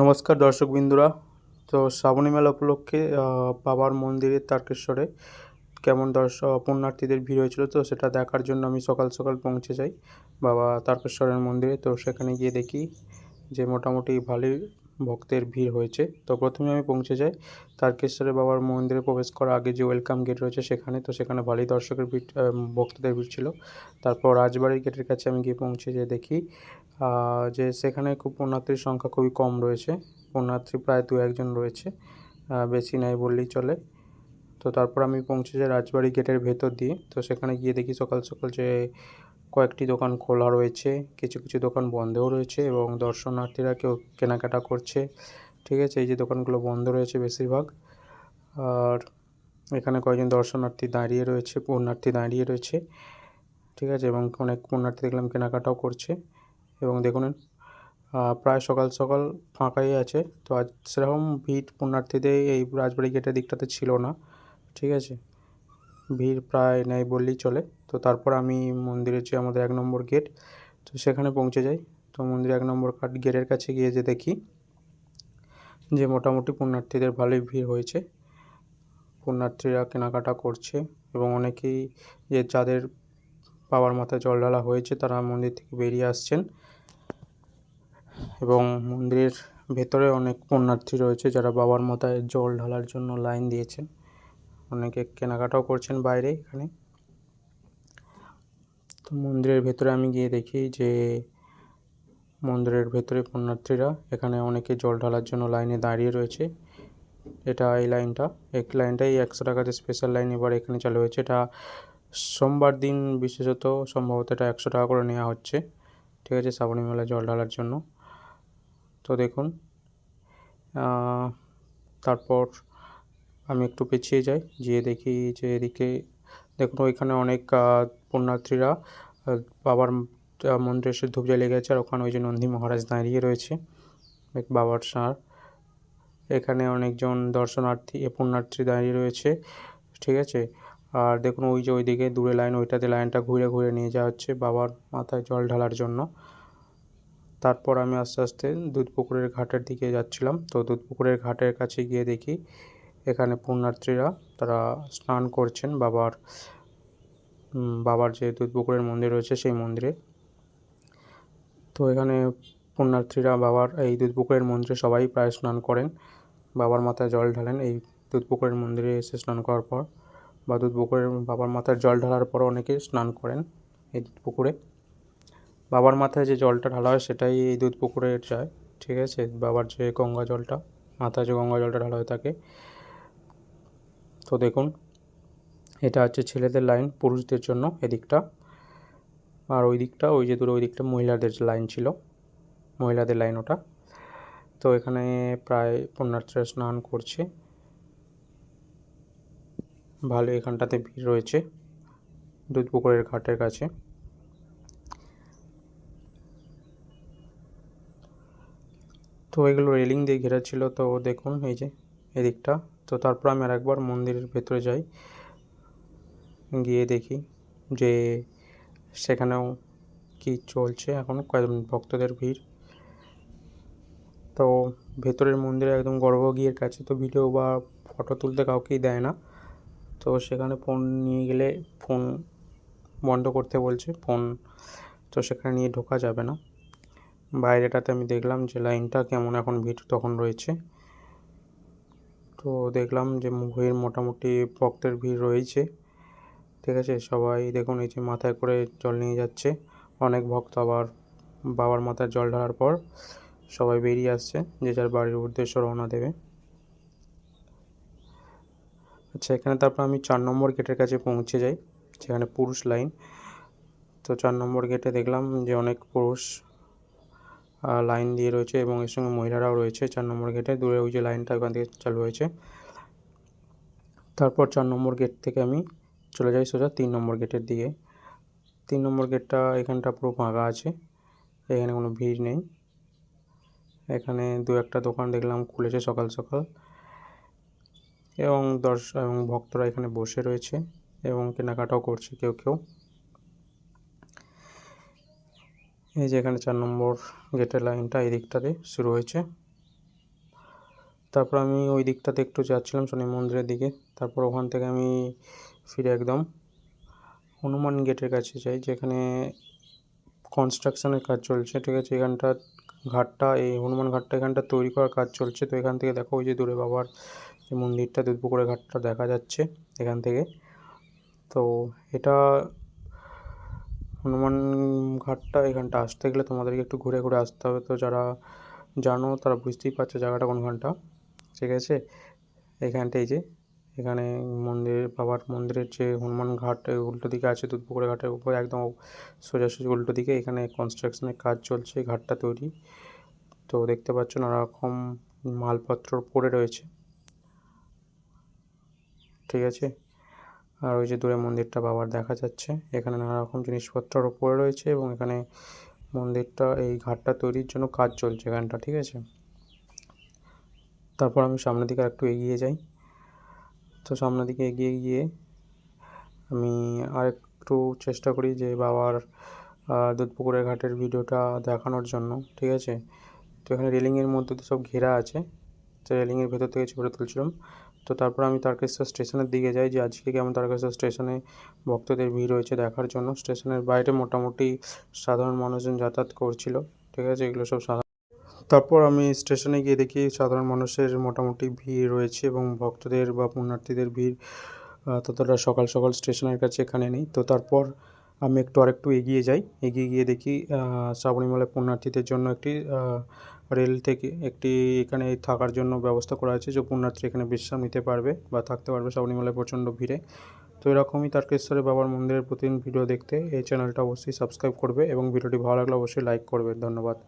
নমস্কার দর্শক বিন্দুরা তো শ্রাবণী মেলা উপলক্ষে বাবার মন্দিরে তারকেশ্বরে কেমন দর্শক পুণ্যার্থীদের ভিড় হয়েছিল, তো সেটা দেখার জন্য আমি সকাল সকাল পৌঁছে যাই বাবা তারকেশ্বরের মন্দিরে। তো সেখানে গিয়ে দেখি যে মোটামুটি ভালোই ভক্তের ভিড় হয়েছে। তো প্রথমে আমি পৌঁছে যাই। তারকেশ্বরের বাবার মন্দিরে প্রবেশ করার আগে যে ওয়েলকাম গেট রয়েছে সেখানে, তো সেখানে ভালোই দর্শকের ভিড় ভক্তদের ভিড় ছিল। তারপর রাজবাড়ির গেটের কাছে আমি গিয়ে পৌঁছে যেয়ে দেখি যে সেখানে খুব পুণ্যার্থীর সংখ্যা খুবই কম রয়েছে। পুণ্যার্থী প্রায় দু একজন রয়েছে বেশি নাই বললেই চলে। তো তারপর আমি পৌঁছে যাই রাজবাড়ি গেটের ভেতর দিয়ে। তো সেখানে গিয়ে দেখি সকাল সকাল যে কয়েকটি দোকান খোলা রয়েছে, কিছু কিছু দোকান বন্ধও রয়েছে এবং দর্শনার্থীরা কেউ কেনাকাটা করছে। ঠিক আছে, এই যে দোকানগুলো বন্ধ রয়েছে বেশিরভাগ। আর এখানে কয়েকজন দর্শনার্থী দাঁড়িয়ে রয়েছে, পুণ্যার্থী দাঁড়িয়ে রয়েছে। ঠিক আছে, এবং অনেক পুণ্যার্থী দেখলাম কেনাকাটাও করছে। এবং দেখুন প্রায় সকাল সকাল ফাঁকাই আছে। তো আজ সেরকম ভিড় পুণ্যার্থীদের এই রাজবাড়ি গেটের দিকটাতে ছিল না। ঠিক আছে, ভিড় প্রায় নেই বললেই চলে। তো তারপর আমি মন্দিরের যে আমাদের এক নম্বর গেট তো সেখানে পৌঁছে যাই। তো মন্দিরের এক নম্বর কাট গেটের কাছে গিয়ে যে দেখি যে মোটামুটি পুণ্যার্থীদের ভালোই ভিড় হয়েছে। পুণ্যার্থীরা কেনাকাটা করছে এবং অনেকেই যে যাদের বাবার মাথায় জল ঢালা হয়েছে তারা মন্দির থেকে বেরিয়ে আসছেন। এবং মন্দিরের ভেতরে অনেক পুণ্যার্থী রয়েছে যারা বাবার মাথায় জল ঢালার জন্য লাইন দিয়েছেন। অনেকে কেনাকাটাও করছেন বাইরে এখানে। তো মন্দিরের ভেতরে আমি গিয়ে দেখি যে মন্দিরের ভেতরে পুণ্যার্থীরা এখানে অনেকে জল ঢালার জন্য লাইনে দাঁড়িয়ে রয়েছে। এটা এই লাইনটা। এক লাইনটাই একশো টাকাতে স্পেশাল লাইন এবার এখানে চালু হয়েছে। এটা সোমবার দিন বিশেষত সম্ভবত এটা একশো টাকা করে নেওয়া হচ্ছে। ঠিক আছে, শ্রাবণী মেলায় জল ঢালার জন্য। তো দেখুন তারপর আমি একটু পিছিয়ে যাই, গিয়ে দেখি যে এদিকে দেখুন, ওইখানে অনেক পুণ্যার্থীরা বাবার মন্দিরে এসে ধূপ জ্বালিয়ে গেছে আর ওখানে ওই যে নন্দী মহারাজ দাঁড়িয়ে রয়েছে বাবার সার। এখানে অনেকজন দর্শনার্থী, এ পুণ্যার্থী দাঁড়িয়ে রয়েছে, ঠিক আছে? আর দেখুন, ওই যে ওইদিকে দূরে লাইন, ওইটাতে লাইনটা ঘুরে ঘুরে নিয়ে যাওয়া হচ্ছে বাবার মাথায় জল ঢালার জন্য। তারপর আমি আস্তে আস্তে দুধপুকুরের ঘাটের দিকে যাচ্ছিলাম। তো দুধপুকুরের ঘাটের কাছে গিয়ে দেখি, এখানে পুণ্যার্থীরা তারা স্নান করছেন বাবার বাবার যে দুধপুকুরের মন্দির রয়েছে সেই মন্দিরে। তো এখানে পুণ্যার্থীরা বাবার এই দুধপুকুরের মন্দিরে সবাই প্রায় স্নান করেন। বাবার মাথায় জল ঢালেন এই দুধপুকুরের মন্দিরে এসে স্নান করার পর বা দুধপুকুরের বাবার মাথায় জল ঢালার পর অনেকে স্নান করেন এই দুধপুকুরে। বাবার মাথায় যে জলটা ঢালা হয় সেটাই এই দুধ পুকুরে যায়, ঠিক আছে? বাবার যে গঙ্গা জলটা, মাথায় যে গঙ্গা জলটা ঢালা হয়ে থাকে তো দেখুন, এটা হচ্ছে ছেলেদের লাইন, পুরুষদের জন্য এদিকটা। আর ওই দিকটা ওই যে দূরে ওই দিকটা মহিলাদের লাইন ছিল, মহিলাদের লাইন ওটা। তো এখানে প্রায় পুণ্যার্থীরা স্নান করছে। ভালো, এখানটাতে ভিড় রয়েছে, দুধ পুকুরের ঘাটের কাছে। তো এগুলো রেলিং দিয়ে ঘেরা ছিল, তো দেখুন, এই যে এদিকটা। তো তারপর আমি আর একবার মন্দিরের ভেতরে যাই। গিয়ে দেখি যে সেখানেও কি চলছে। এখন কয়েকজন ভক্তদের ভিড়। তো ভেতরের মন্দিরে একদম গর্ভগৃহের কাছে তো ভিডিও বা ফটো তুলতে কাউকেই দেয় না। তো সেখানে ফোন নিয়ে গেলে ফোন বন্ধ করতে বলছে। ফোন তো সেখানে নিয়ে ঢোকা যাবে না। বাইরেটাতে আমি দেখলাম যে লাইনটা কেমন এখন ভিড় তখন রয়েছে। তো দেখলাম যে ভিড় মোটামুটি ভক্তের ভিড় রয়েছে ঠিক আছে, সবাই দেখুন এই যে মাথায় করে জল নিয়ে যাচ্ছে। অনেক ভক্ত আবার বাবার মাথায় জল ঢালার পর সবাই বেরিয়ে আসছে, যে যার বাড়ির উদ্দেশ্য রওনা দেবে। আচ্ছা এখানে তারপর আমি চার নম্বর গেটের কাছে পৌঁছে যাই সেখানে পুরুষ লাইন। তো চার নম্বর গেটে দেখলাম যে অনেক পুরুষ লাইন দিয়ে রয়েছে এবং এর সঙ্গে মহিলারাও রয়েছে চার নম্বর গেটে। দূরে ওই যে লাইনটা ওখান থেকে চালু হয়েছে। তারপর চার নম্বর গেট থেকে আমি চলে যাই সোজা তিন নম্বর গেটের দিকে। তিন নম্বর গেটটা এখানটা পুরো ফাঁকা আছে, এখানে কোনো ভিড় নেই। এখানে দু একটা দোকান দেখলাম খুলেছে সকাল সকাল। এবং দর্শ, এবং ভক্তরা এখানে বসে রয়েছে এবং কেনাকাটাও করছে কেউ কেউ। এই যে এখানে চার নম্বর গেটের লাইনটা এই দিকটাতে শুরু হয়েছে। তারপর আমি ওই দিকটাতে একটু যাচ্ছিলাম শনি মন্দিরের দিকে। তারপর ওখান থেকে আমি ফিরে একদম হনুমান গেটের কাছে যাই, যেখানে কনস্ট্রাকশনের কাজ চলছে, ঠিক আছে? এখানটা ঘাটটা, এই হনুমান ঘাটটা এখানটা তৈরি করার কাজ চলছে। তো এখান থেকে দেখো ওই যে দূরে বাবার যে মন্দিরটা, দুধপুকুরের ঘাটটা দেখা যাচ্ছে এখান থেকে। তো এটা হনুমান ঘাটটা এখানটা আসতে গেলে তোমাদেরকে একটু ঘুরে ঘুরে আসতে হবে। তো যারা জানো, তারা বুঝতেই পারছ জায়গাটা কোনখানটা ঠিক আছে? এখানটা এই যে, এখানে মন্দির, বাবার মন্দিরের যে হনুমান ঘাট উল্টো দিকে আছে দুধপুকুরের ঘাটের উপরে, একদম সোজাসুজি উল্টো দিকে এখানে কনস্ট্রাকশনের কাজ চলছে ঘাটটা তৈরি। তো দেখতে পাচ্ছ নানা রকম মালপত্র পড়ে রয়েছে। ঠিক আছে? আর ওই যে দূরে মন্দিরটা বাবার দেখা যাচ্ছে। এখানে নানা রকম জিনিসপত্রও পড়ে রয়েছে এবং এখানে মন্দিরটা, এই ঘাটটা তৈরির জন্য কাজ চলছে এখানটা, ঠিক আছে? তারপর আমি সামনের দিকে একটু এগিয়ে যাই। তো সামনের দিকে এগিয়ে গিয়ে আমি আর একটু চেষ্টা করি যে বাবার দুধপুকুরের ঘাটের ভিডিওটা দেখানোর জন্য, ঠিক আছে? তো এখানে রেলিংয়ের মধ্যে তো সব ঘেরা আছে। তো রেলিংয়ের ভেতর থেকে ছবিটা তুলছিলাম। তো তারপর আমি তারকেশ্বর স্টেশনের দিকে যাই, যে আজকে কেমন তারকেশ্বর স্টেশনে ভক্তদের ভিড় রয়েছে দেখার জন্য। স্টেশনের বাইরে মোটামুটি সাধারণ মানুষজন যাতায়াত করছিল, ঠিক আছে? এগুলো সব সাধারণ। তারপর আমি স্টেশনে গিয়ে দেখি সাধারণ মানুষের মোটামুটি ভিড় রয়েছে এবং ভক্তদের বা পুণ্যার্থীদের ভিড় ততটা সকাল সকাল স্টেশনের কাছে এখানে নেই। তো তারপর আমি একটু আরেকটু এগিয়ে যাই। এগিয়ে গিয়ে দেখি শ্রাবণীমেলা পুণ্যার্থীদের জন্য একটি রেল থেকে একটি এখানে থাকার জন্য ব্যবস্থা করা আছে যে পুণ্যার্থী এখানে বিশ্রাম নিতে পারবে বা থাকতে পারবে সবরিমালায় প্রচণ্ড ভিড়ে। তো এরকমই তারকেশ্বরের বাবার মন্দিরের প্রতিদিন ভিডিও দেখতে এই চ্যানেলটা অবশ্যই সাবস্ক্রাইব করবে এবং ভিডিওটি ভালো লাগলে অবশ্যই লাইক করবে। ধন্যবাদ।